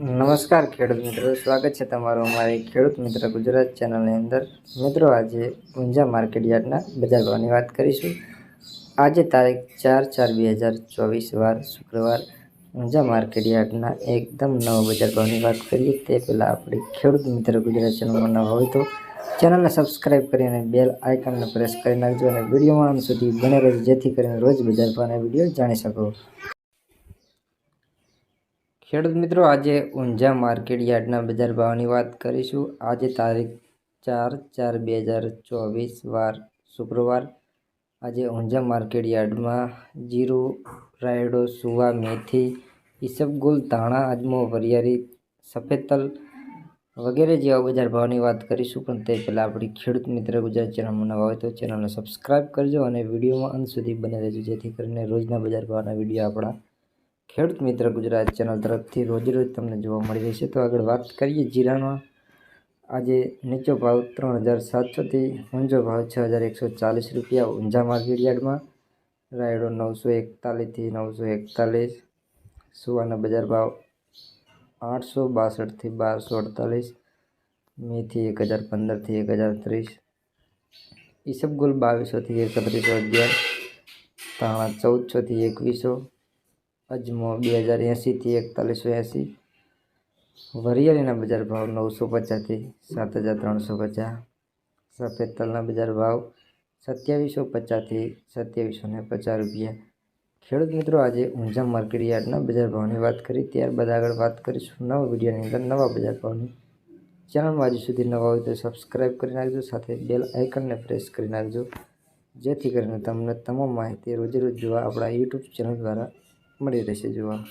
નમસ્કાર ખેડૂત મિત્રો, સ્વાગત છે તમારું અમારી ખેડૂત મિત્ર ગુજરાત ચેનલની અંદર. મિત્રો, આજે ઊંઝા માર્કેટ યાર્ડના બજાર ભાવની વાત કરીશું. આજે તારીખ ચાર ચાર બે હજાર ચોવીસ, વાર શુક્રવાર. ઊંઝા માર્કેટ યાર્ડના એકદમ નવા બજાર ભાવની વાત કરીએ, તે પહેલાં આપણી ખેડૂત મિત્ર ગુજરાત ચેનલમાં નવા હોય તો ચેનલને સબસ્ક્રાઈબ કરી અને બેલ આઇકનને પ્રેસ કરી નાખજો અને વિડીયોમાં અંત સુધી બને રહેજો, જેથી કરીને રોજ બજાર ભાવના વીડિયો જાણી શકો. ખેડૂત મિત્રો, આજે ઊંઝા માર્કેટ યાર્ડના બજાર ભાવની વાત કરીશું. આજે તારીખ ચાર ચાર બે હજાર ચોવીસ, વાર શુક્રવાર. આજે ઊંઝા માર્કેટ યાર્ડમાં જીરું, રાયડો, સુવા, મેથી ઈસબગુલ ધાણા, અજમો, વરિયાળી, સફેદ તલ વગેરે જેવા બજાર ભાવની વાત કરીશું. પણ તે પહેલાં આપણી ખેડૂત મિત્ર ગુજરાત ચેનલમાં નવા હોય તો ચેનલને સબસ્ક્રાઈબ કરજો અને વિડીયોમાં અંત સુધી બને રહેજો. જેથી કરીને રોજના બજાર ભાવના વીડિયો આપણા ખેડૂત મિત્ર ગુજરાત ચેનલ તરફથી રોજે તમને જોવા મળી રહેશે તો આગળ વાત કરીએ જીરાનો. આજે નીચો ભાવ ત્રણ હજાર સાતસોથી ઊંચો ભાવ છ હજાર એકસો ચાલીસ રૂપિયા. ઊંઝા માર્કેટ યાર્ડમાં રાયડો નવસો એકતાલીસથી નવસો એકતાલીસ. સુવાના બજાર ભાવ આઠસો બાસઠથી બારસો અડતાલીસ. મેથી એક હજાર પંદરથી એક હજાર ત્રીસ. ઈસબગુલ બાવીસોથી એકત્રીસો અગિયાર. તાણા ચૌદસોથી એકવીસો. અજમો બે હજાર એંસીથી એકતાલીસો એંસી વરિયાળીના બજાર ભાવ નવસો પચાસથી સાત હજાર ત્રણસો પચાસ. સફેદ તલના બજાર ભાવ સત્યાવીસો પચાસથી સત્યાવીસો ને પચાસ રૂપિયા. ખેડૂત મિત્રો, આજે ઊંઝા માર્કેટ યાર્ડના બજાર ભાવની વાત કરી. ત્યારબાદ આગળ વાત કરીશું નવા વિડીયોની અંદર નવા બજાર ભાવની. ચેનલમાં હજુ સુધી નવા હોય તો સબસ્ક્રાઈબ કરી નાખજો, સાથે બેલ આઇકનને પ્રેસ કરી નાખજો. જેથી કરીને તમને તમામ માહિતી રોજે રોજ જોવા આપણા યુટ્યુબ ચેનલ દ્વારા મળી રહેશે જોવા.